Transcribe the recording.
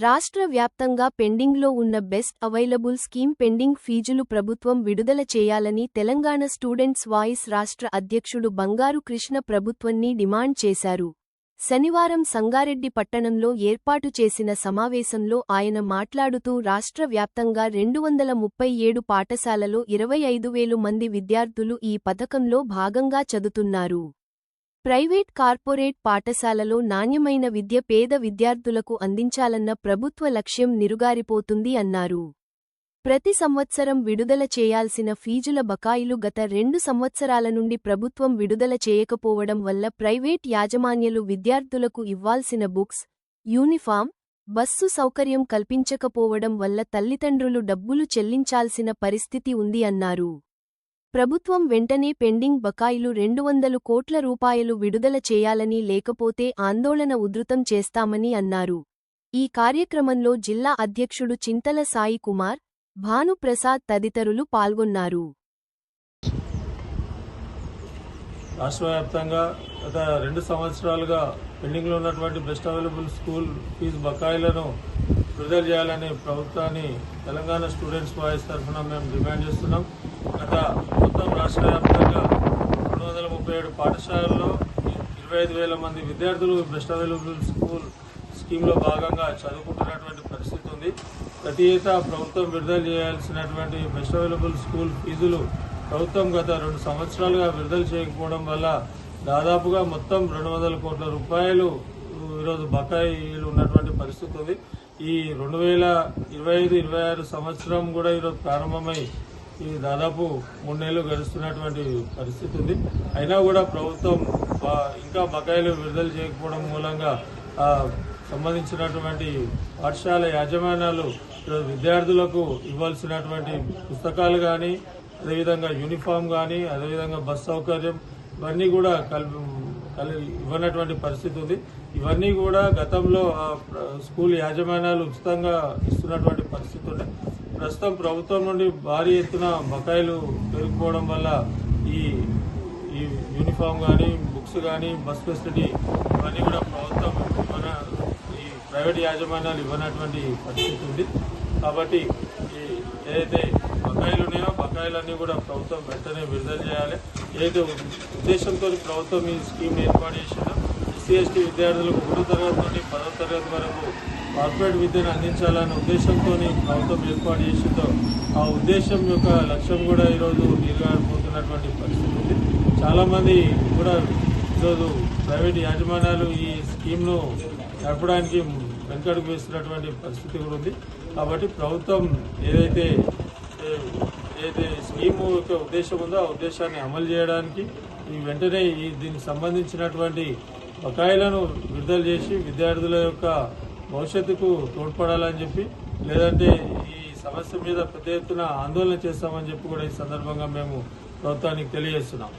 రాష్ట్ర వ్యాప్తంగా పెండింగ్లో ఉన్న బెస్ట్ అవైలబుల్ స్కీమ్ పెండింగ్ ఫీజులు ప్రభుత్వం విడుదల చేయాలని తెలంగాణ స్టూడెంట్స్ వాయిస్ రాష్ట్ర అధ్యక్షుడు బంగారు కృష్ణ ప్రభుత్వాన్ని డిమాండ్ చేశారు. శనివారం సంగారెడ్డి పట్టణంలో ఏర్పాటు చేసిన సమావేశంలో ఆయన మాట్లాడుతూ రాష్ట్ర వ్యాప్తంగా రెండు వందల ముప్పై ఏడు పాఠశాలలో ఇరవై ఐదు వేలు మంది విద్యార్థులు ఈ పథకంలో భాగంగా చదువుతున్నారు. ప్రైవేట్ కార్పొరేట్ పాఠశాలలో నాణ్యమైన విద్య పేద విద్యార్థులకు అందించాలన్న ప్రభుత్వ లక్ష్యం నిరుగారిపోతుంది అన్నారు. ప్రతి సంవత్సరం విడుదల చేయాల్సిన ఫీజుల బకాయిలు గత రెండు సంవత్సరాల నుండి ప్రభుత్వం విడుదల చేయకపోవడం వల్ల ప్రైవేట్ యాజమాన్యాలు విద్యార్థులకు ఇవ్వాల్సిన బుక్స్ యూనిఫామ్ బస్సు సౌకర్యం కల్పించకపోవడం వల్ల తల్లిదండ్రులు డబ్బులు చెల్లించాల్సిన పరిస్థితి ఉంది అన్నారు. ప్రభుత్వం వెంటనే పెండింగ్ బకాయిలు రెండు వందలు కోట్ల రూపాయలు విడుదల చేయాలని లేకపోతే ఆందోళన ఉధృతం చేస్తామని అన్నారు. ఈ కార్యక్రమంలో జిల్లా అధ్యక్షుడు చింతల సాయి కుమార్ భానుప్రసాద్ తదితరులు పాల్గొన్నారు. రాష్ట్రవ్యాప్తంగా గత రెండు సంవత్సరాలుగా పెండింగ్లో ఉన్నటువంటి బెస్ట్ అవైలబుల్ స్కూల్ ఫీజు బకాయిలను విడుదల చేయాలని ప్రభుత్వాన్ని తెలంగాణ స్టూడెంట్స్ వాయిస్ తరఫున మేము డిమాండ్ చేస్తున్నాం. గత మొత్తం రాష్ట్ర వ్యాప్తంగా రెండు వందల ముప్పై ఏడు పాఠశాలల్లో ఇరవై ఐదు వేల మంది విద్యార్థులు బెస్ట్ అవైలబుల్ స్కూల్ స్కీమ్లో భాగంగా చదువుకుంటున్నటువంటి పరిస్థితి ఉంది. ప్రతి ఏటా ప్రభుత్వం విడుదల చేయాల్సినటువంటి బెస్ట్ అవైలబుల్ స్కూల్ ఫీజులు ప్రభుత్వం గత రెండు సంవత్సరాలుగా విడుదల చేయకపోవడం వల్ల దాదాపుగా మొత్తం రెండు వందల కోట్ల రూపాయలు ఈరోజు బకాయిలు ఉన్నటువంటి పరిస్థితి ఉంది. ఈ రెండు వేల ఇరవై ఐదు ఇరవై ఆరు సంవత్సరం కూడా ఈరోజు ప్రారంభమై ఈ దాదాపు మూడు నెలలు గడుస్తున్నటువంటి పరిస్థితి ఉంది. అయినా కూడా ప్రభుత్వం ఇంకా బకాయిలు విడుదల చేయకపోవడం మూలంగా సంబంధించినటువంటి పాఠశాల యాజమాన్యాలు విద్యార్థులకు ఇవ్వాల్సినటువంటి పుస్తకాలు కానీ అదేవిధంగా యూనిఫామ్ కానీ అదేవిధంగా బస్ సౌకర్యం ఇవన్నీ కూడా కల్పి ఇవ్వనటువంటి పరిస్థితి ఉంది. ఇవన్నీ కూడా గతంలో స్కూల్ యాజమాన్యాలు ఉచితంగా ఇస్తున్నటువంటి పరిస్థితి ఉన్నాయి ప్రస్తుతం ప్రభుత్వం నుండి భారీ ఎత్తున బకాయిలు పెరిగిపోవడం వల్ల ఈ ఈ యూనిఫామ్ కానీ బుక్స్ కానీ బస్ ఫెసిలిటీ ఇవన్నీ కూడా ప్రభుత్వం మన ఈ ప్రైవేట్ యాజమాన్యాలు ఇవ్వనటువంటి పరిస్థితి ఉంది. కాబట్టి ఏదైతే బకాయిలు ఉన్నాయో బకాయిలన్నీ కూడా ప్రభుత్వం వెంటనే విడుదల చేయాలి. ఏదైతే ఉద్దేశంతో ప్రభుత్వం ఈ స్కీమ్ ఏర్పాటు చేసిన ఎస్సీ ఎస్టీ విద్యార్థులకు మూడో తరగతి నుండి పదో తరగతి వరకు కార్పొరేట్ విద్యను అందించాలనే ఉద్దేశంతో ప్రభుత్వం ఏర్పాటు చేసిందో ఆ ఉద్దేశం యొక్క లక్ష్యం కూడా ఈరోజు నీరుగారిపోతున్నటువంటి పరిస్థితి ఉంది. చాలామంది కూడా ఈరోజు ప్రైవేట్ యాజమాన్యాలు ఈ స్కీమ్ను నడపడానికి వెనుకడుగు వేస్తున్నటువంటి పరిస్థితి కూడా ఉంది. కాబట్టి ప్రభుత్వం ఏదైతే ఏదైతే స్కీము యొక్క ఉద్దేశం ఉందో ఆ ఉద్దేశాన్ని అమలు చేయడానికి ఈ వెంటనే ఈ దీనికి సంబంధించినటువంటి బకాయిలను విడుదల చేసి విద్యార్థుల యొక్క భవిష్యత్తుకు తోడ్పడాలని చెప్పి లేదంటే ఈ సమస్య మీద పెద్ద ఎత్తున ఆందోళన చేస్తామని చెప్పి కూడా ఈ సందర్భంగా మేము ప్రభుత్వానికి తెలియజేస్తున్నాం.